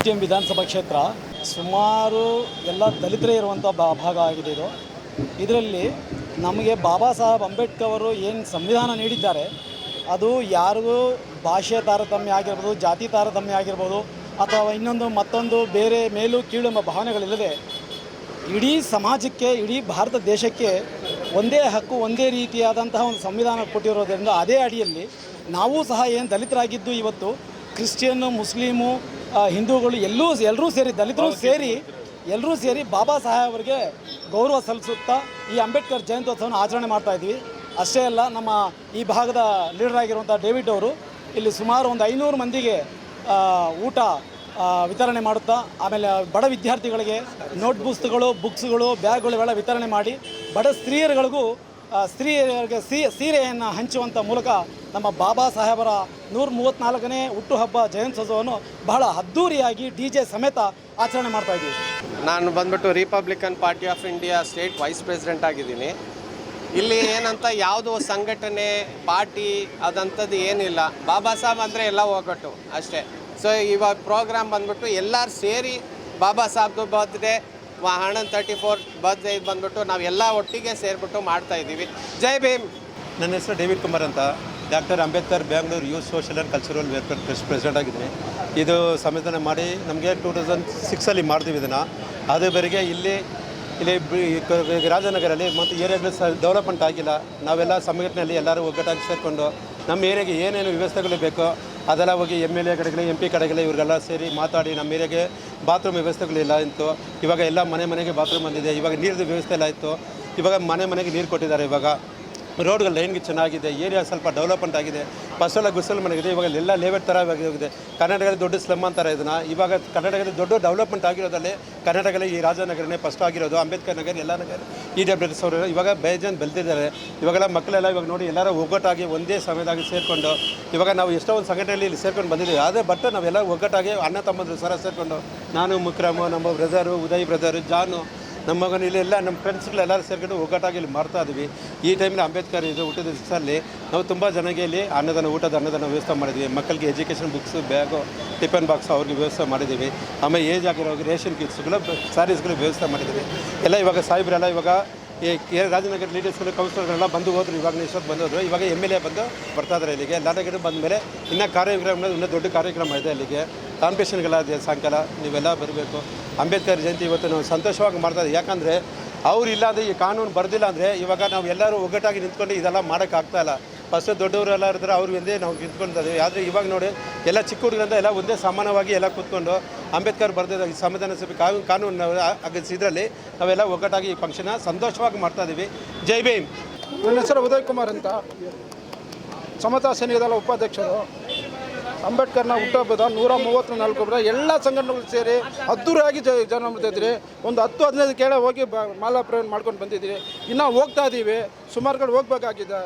ವಿಧಾನಸಭಾ ಕ್ಷೇತ್ರ ಸುಮಾರು ಎಲ್ಲ ದಲಿತರೇ ಇರುವಂಥ ಭಾಗ ಆಗಿದೆ ಇದು. ಇದರಲ್ಲಿ ನಮಗೆ ಬಾಬಾ ಸಾಹೇಬ್ ಅಂಬೇಡ್ಕರ್ ಅವರು ಏನು ಸಂವಿಧಾನ ನೀಡಿದ್ದಾರೆ, ಅದು ಯಾರಿಗೂ ಭಾಷೆ ತಾರತಮ್ಯ ಆಗಿರ್ಬೋದು, ಜಾತಿ ತಾರತಮ್ಯ ಆಗಿರ್ಬೋದು, ಅಥವಾ ಇನ್ನೊಂದು ಮತ್ತೊಂದು ಬೇರೆ ಮೇಲು ಕೀಳು ಎಂಬ ಭಾವನೆಗಳಿಲ್ಲದೆ ಇಡೀ ಸಮಾಜಕ್ಕೆ, ಇಡೀ ಭಾರತ ದೇಶಕ್ಕೆ ಒಂದೇ ಹಕ್ಕು, ಒಂದೇ ರೀತಿಯಾದಂತಹ ಒಂದು ಸಂವಿಧಾನ ಕೊಟ್ಟಿರೋದರಿಂದ ಅದೇ ಅಡಿಯಲ್ಲಿ ನಾವು ಸಹ ಏನು ದಲಿತರಾಗಿದ್ದು ಇವತ್ತು ಕ್ರಿಶ್ಚಿಯನ್ನು ಮುಸ್ಲಿಮು ಹಿಂದೂಗಳು ಎಲ್ಲೂ ಎಲ್ಲರೂ ಸೇರಿ ದಲಿತರು ಸೇರಿ ಎಲ್ಲರೂ ಸೇರಿ ಬಾಬಾ ಸಾಹೇಬ್ ಅವರಿಗೆ ಗೌರವ ಸಲ್ಲಿಸುತ್ತಾ ಈ ಅಂಬೇಡ್ಕರ್ ಜಯಂತ್ಯೋತ್ಸವನ ಆಚರಣೆ ಮಾಡ್ತಾ ಇದ್ವಿ. ಅಷ್ಟೇ ಅಲ್ಲ ನಮ್ಮ ಈ ಭಾಗದ ಲೀಡರ್ ಆಗಿರುವಂಥ ಡೇವಿಡ್ ಅವರು ಇಲ್ಲಿ ಸುಮಾರು ಒಂದು ಐನೂರು ಮಂದಿಗೆ ಊಟ ವಿತರಣೆ ಮಾಡುತ್ತಾ ಆಮೇಲೆ ಬಡ ವಿದ್ಯಾರ್ಥಿಗಳಿಗೆ ನೋಟ್ ಬುಕ್ಸ್ಗಳು ಬುಕ್ಸ್ಗಳು ಬ್ಯಾಗ್ಗಳು ಇವೆಲ್ಲ ವಿತರಣೆ ಮಾಡಿ ಬಡ ಸ್ತ್ರೀಯರುಗಳಿಗೂ ಸ್ತ್ರೀಯರಿಗೆ ಸೀ, ಸೀರೆಯನ್ನು ಹಂಚುವಂಥ ಮೂಲಕ ನಮ್ಮ ಬಾಬಾ ಸಾಹೇಬರ ನೂರ ಮೂವತ್ತ್ನಾಲ್ಕನೇ ಹುಟ್ಟುಹಬ್ಬ ಜಯಂತ್ಯೋತ್ಸವವನ್ನು ಬಹಳ ಅದ್ದೂರಿಯಾಗಿ ಡಿ ಜೆ ಸಮೇತ ಆಚರಣೆ ಮಾಡ್ತಾ ಇದ್ದೀವಿ. ನಾನು ಬಂದ್ಬಿಟ್ಟು Republican Party of India state vice president ಆಗಿದ್ದೀನಿ. ಇಲ್ಲಿ ಏನಂತ ಯಾವುದು ಸಂಘಟನೆ ಪಾರ್ಟಿ ಅದಂಥದ್ದು ಏನಿಲ್ಲ. ಬಾಬಾ ಸಾಹೇಬ್ ಅಂದರೆ ಎಲ್ಲ ಹೋಗಟ್ಟು ಅಷ್ಟೇ. ಸೊ ಇವಾಗ ಪ್ರೋಗ್ರಾಮ್ ಬಂದ್ಬಿಟ್ಟು ಎಲ್ಲರೂ ಸೇರಿ ಬಾಬಾ ಸಾಹೇಬ್ದು ಬರ್ತ್ಡೇ ಹಣನ್ ತರ್ಟಿ ಫೋರ್ ಬರ್ತ್ಡೇ ಬಂದ್ಬಿಟ್ಟು ನಾವೆಲ್ಲ ಒಟ್ಟಿಗೆ ಸೇರಿಬಿಟ್ಟು ಮಾಡ್ತಾ ಇದ್ದೀವಿ. ಜೈ ಭೀಮ್! ನನ್ನ ಹೆಸರು ಡೇವಿಡ್ ಕುಮಾರ್ ಅಂತ. Doctor Ambedkar Bangalore youth social and cultural welfare trust president ಆಗಿದ್ದೀನಿ. ಇದು ಸಂವಿಧಾನ ಮಾಡಿ ನಮಗೆ ಟೂ ತೌಸಂಡ್ ಸಿಕ್ಸಲ್ಲಿ ಮಾಡ್ತೀವಿ ಇದನ್ನು. ಅದುವರೆಗೆ ಇಲ್ಲಿ ಇಲ್ಲಿ ರಾಜನಗರಲ್ಲಿ ಮತ್ತು ಏರಿಯಾಗಳು ಸಹ ಡೆವಲಪ್ಮೆಂಟ್ ಆಗಿಲ್ಲ. ನಾವೆಲ್ಲ ಸಂಘಟನೆಯಲ್ಲಿ ಎಲ್ಲರೂ ಒಗ್ಗಟ್ಟಾಗಿ ಸೇರಿಕೊಂಡು ನಮ್ಮ ಏರಿಯಾಗೆ ಏನೇನು ವ್ಯವಸ್ಥೆಗಳು ಬೇಕೋ ಅದೆಲ್ಲ ಹೋಗಿ ಎಂ ಎಲ್ ಎ ಕಡೆಗಳೇ ಎಂ ಪಿ ಕಡೆಗಳೇ ಇವರೆಲ್ಲ ಸೇರಿ ಮಾತಾಡಿ ನಮ್ಮ ಏರಿಯಾಗೆ ಬಾತ್ರೂಮ್ ವ್ಯವಸ್ಥೆಗಳಿಲ್ಲ ಇತ್ತು ಇವಾಗ ಎಲ್ಲ ಮನೆ ಮನೆಗೆ ಬಾತ್ರೂಮ್ ಬಂದಿದೆ. ಇವಾಗ ನೀರಿನ ವ್ಯವಸ್ಥೆ ಎಲ್ಲ ಇತ್ತು ಇವಾಗ ಮನೆ ಮನೆಗೆ ನೀರು ಕೊಟ್ಟಿದ್ದಾರೆ ಇವಾಗ. ರೋಡ್ಗಳು ಲೈನ್ಗೆ ಚೆನ್ನಾಗಿದೆ ಏರಿಯಾ ಸ್ವಲ್ಪ ಡೆವಲಪ್ಮೆಂಟ್ ಆಗಿದೆ ಬಸ್ಸೆಲ್ಲ ಗುಸಲ್ ಮನೆಗಿದೆ, ಇವಾಗ ಎಲ್ಲ ಲೇಔಟ್ ಥರ ಆಗಿದೆ ಕರ್ನಾಟಕದಲ್ಲಿ ದೊಡ್ಡ ಸ್ಲಮ್ ಅಂತಾರೆ ಇದನ್ನ. ಇವಾಗ ಕರ್ನಾಟಕದಲ್ಲಿ ದೊಡ್ಡ ಡೆವಲಪ್ಮೆಂಟ್ ಆಗಿರೋದಲ್ಲೇ ಕರ್ನಾಟಕದಲ್ಲಿ ಈ ರಾಜನಗರನೇ ಫಸ್ಟ್ ಆಗಿರೋದು, ಅಂಬೇಡ್ಕರ್ ನಗರ, ಎಲ್ಲ ನಗರ. ಇ ಡಬ್ಲ್ಯೂ ಎಸ್ ಅವರು ಇವಾಗ ಬೇಜಾನ್ ಬೆಳೆದಿದ್ದಾರೆ ಇವಾಗೆಲ್ಲ ಮಕ್ಕಳೆಲ್ಲ ಇವಾಗ ನೋಡಿ ಎಲ್ಲರೂ ಒಗ್ಗಟ್ಟಾಗಿ ಒಂದೇ ಸಮಯದಾಗಿ ಸೇರಿಕೊಂಡು, ಇವಾಗ ನಾವು ಎಷ್ಟೋ ಒಂದು ಸಂಘಟನೆಯಲ್ಲಿ ಇಲ್ಲಿ ಸೇರ್ಕೊಂಡು ಬಂದಿದ್ದೀವಿ. ಅದೇ ಬಟ್ ನಾವೆಲ್ಲ ಒಗ್ಗಟ್ಟಾಗಿ ಅಣ್ಣ ತಮ್ಮದ್ರು ಸರ ಸೇರಿಕೊಂಡು, ನಾನು ಮುಕ್ರಮ, ನಮ್ಮ ಬ್ರದರು ಉದಯ್ ಬ್ರದರು ಜಾನು ನಮ್ಮ ಮಗನ ಇಲ್ಲಿ ಎಲ್ಲ ನಮ್ಮ ಫ್ರೆಂಡ್ಸ್ಗಳೆಲ್ಲರೂ ಸೇರ್ಕೊಂಡು ಒಗ್ಗಟ್ಟಾಗಿ ಇಲ್ಲಿ ಮಾಡ್ತಾ ಇದ್ವಿ. ಈ ಟೈಮಲ್ಲಿ ಅಂಬೇಡ್ಕರ್ ಇದು ಊಟದ ದಿವಸದಲ್ಲಿ ನಾವು ತುಂಬ ಜನಗೆ ಇಲ್ಲಿ ಅನ್ನದಾನ, ಊಟದ ಅನ್ನದಾನ ವ್ಯವಸ್ಥೆ ಮಾಡಿದ್ವಿ. ಮಕ್ಕಳಿಗೆ education books bag tiffin box ಅವ್ರಿಗೆ ವ್ಯವಸ್ಥೆ ಮಾಡಿದ್ದೀವಿ. ಆಮೇಲೆ ಏಜ್ ಆಗಿರೋರಿಗೆ ರೇಷನ್ ಕಿಟ್ಸ್ಗಳು ಸ್ಯಾರೀಸ್ಗಳು ವ್ಯವಸ್ಥೆ ಮಾಡಿದ್ದೀವಿ. ಎಲ್ಲ ಇವಾಗ ಸಾಹೇಬ್ರೆಲ್ಲ ಇವಾಗ ಈ ಕೆ ರಾಜನಗರ ಲೀಡರ್ಸ್ಗಳು ಕೌನ್ಸಿಲರ್ಗಳೆಲ್ಲ ಬಂದು ಹೋದ್ರು. ಇವಾಗ ಇಷ್ಟೊತ್ತು ಬಂದೋದ್ರು ಇವಾಗ ಎಂ ಎಲ್ ಎ ಬಂದು ಬರ್ತಾ ಇಲ್ಲಿಗೆ. ಲಾಡಗಡೆ ಬಂದ ಮೇಲೆ ಇನ್ನೂ ಕಾರ್ಯಕ್ರಮ, ಇನ್ನೂ ದೊಡ್ಡ ಕಾರ್ಯಕ್ರಮ ಇದೆ ಅಲ್ಲಿಗೆ ಕಾಂಪಿಟೇಷನ್ಗೆಲ್ಲ ಇದೆ ಸಾಯಂಕಾಲ, ನೀವೆಲ್ಲ ಬರಬೇಕು. ಅಂಬೇಡ್ಕರ್ ಜಯಂತಿ ಇವತ್ತು ನಾವು ಸಂತೋಷವಾಗಿ ಮಾಡ್ತಾ ಇದ್ದೀವಿ. ಯಾಕಂದರೆ ಅವ್ರು ಇಲ್ಲಾಂದರೆ ಈ ಕಾನೂನು ಬರ್ದಿಲ್ಲ ಅಂದರೆ ಇವಾಗ ನಾವು ಎಲ್ಲರೂ ಒಗ್ಗಟ್ಟಾಗಿ ನಿಂತ್ಕೊಂಡು ಇದೆಲ್ಲ ಮಾಡೋಕ್ಕಾಗ್ತಾಯಿಲ್ಲ ಫಸ್ಟ್ ದೊಡ್ಡವರೆಲ್ಲ ಇರ್ತಾರೆ, ಅವ್ರು ಎಂದೇ ನಾವು ನಿಂತ್ಕೊಂಡಿದ್ದೀವಿ ಆದರೆ ಇವಾಗ ನೋಡಿ, ಎಲ್ಲ ಚಿಕ್ಕ ಹುಡುಗರಿಂದ ಎಲ್ಲ ಒಂದೇ ಸಮಾನವಾಗಿ ಎಲ್ಲ ಕೂತ್ಕೊಂಡು ಅಂಬೇಡ್ಕರ್ ಬರೆದಿದ್ದ ಈ ಸಂವಿಧಾನ ಸಭೆ ಕಾನೂನು ಕಾನೂನು ಇದರಲ್ಲಿ ನಾವೆಲ್ಲ ಒಗ್ಗಟ್ಟಾಗಿ ಈ ಫಂಕ್ಷನ್ನ ಸಂತೋಷವಾಗಿ ಮಾಡ್ತಾ ಇದ್ದೀವಿ. ಜೈ ಭೀಮ್. ನನ್ನ ಹೆಸರು ಉದಯ್ ಕುಮಾರ್ ಅಂತ. ಸಮತಾ ಸೈನಿಕದಳ ಉಪಾಧ್ಯಕ್ಷರು. ಅಂಬೇಡ್ಕರ್ನ ಹುಟ್ಟುಹಬ್ಬದ ನೂರ ಮೂವತ್ತು ನಾಲ್ಕು ಹಬ್ಬದ ಎಲ್ಲ ಸಂಘಟನೆಗಳು ಸೇರಿ ಅದ್ದೂರಿಯಾಗಿ ಜ ಜನ ಮಾಡ್ತಾಯಿದ್ರಿ ಒಂದು ಹತ್ತು, ಹದಿನೈದು ಕೇಳ ಹೋಗಿ ಬ ಮಾಡ್ಕೊಂಡು ಬಂದಿದ್ದೀರಿ. ಇನ್ನೂ ಹೋಗ್ತಾ ಇದ್ದೀವಿ ಸುಮಾರು ಕಡೆ ಹೋಗ್ಬೇಕಾಗಿದೆ.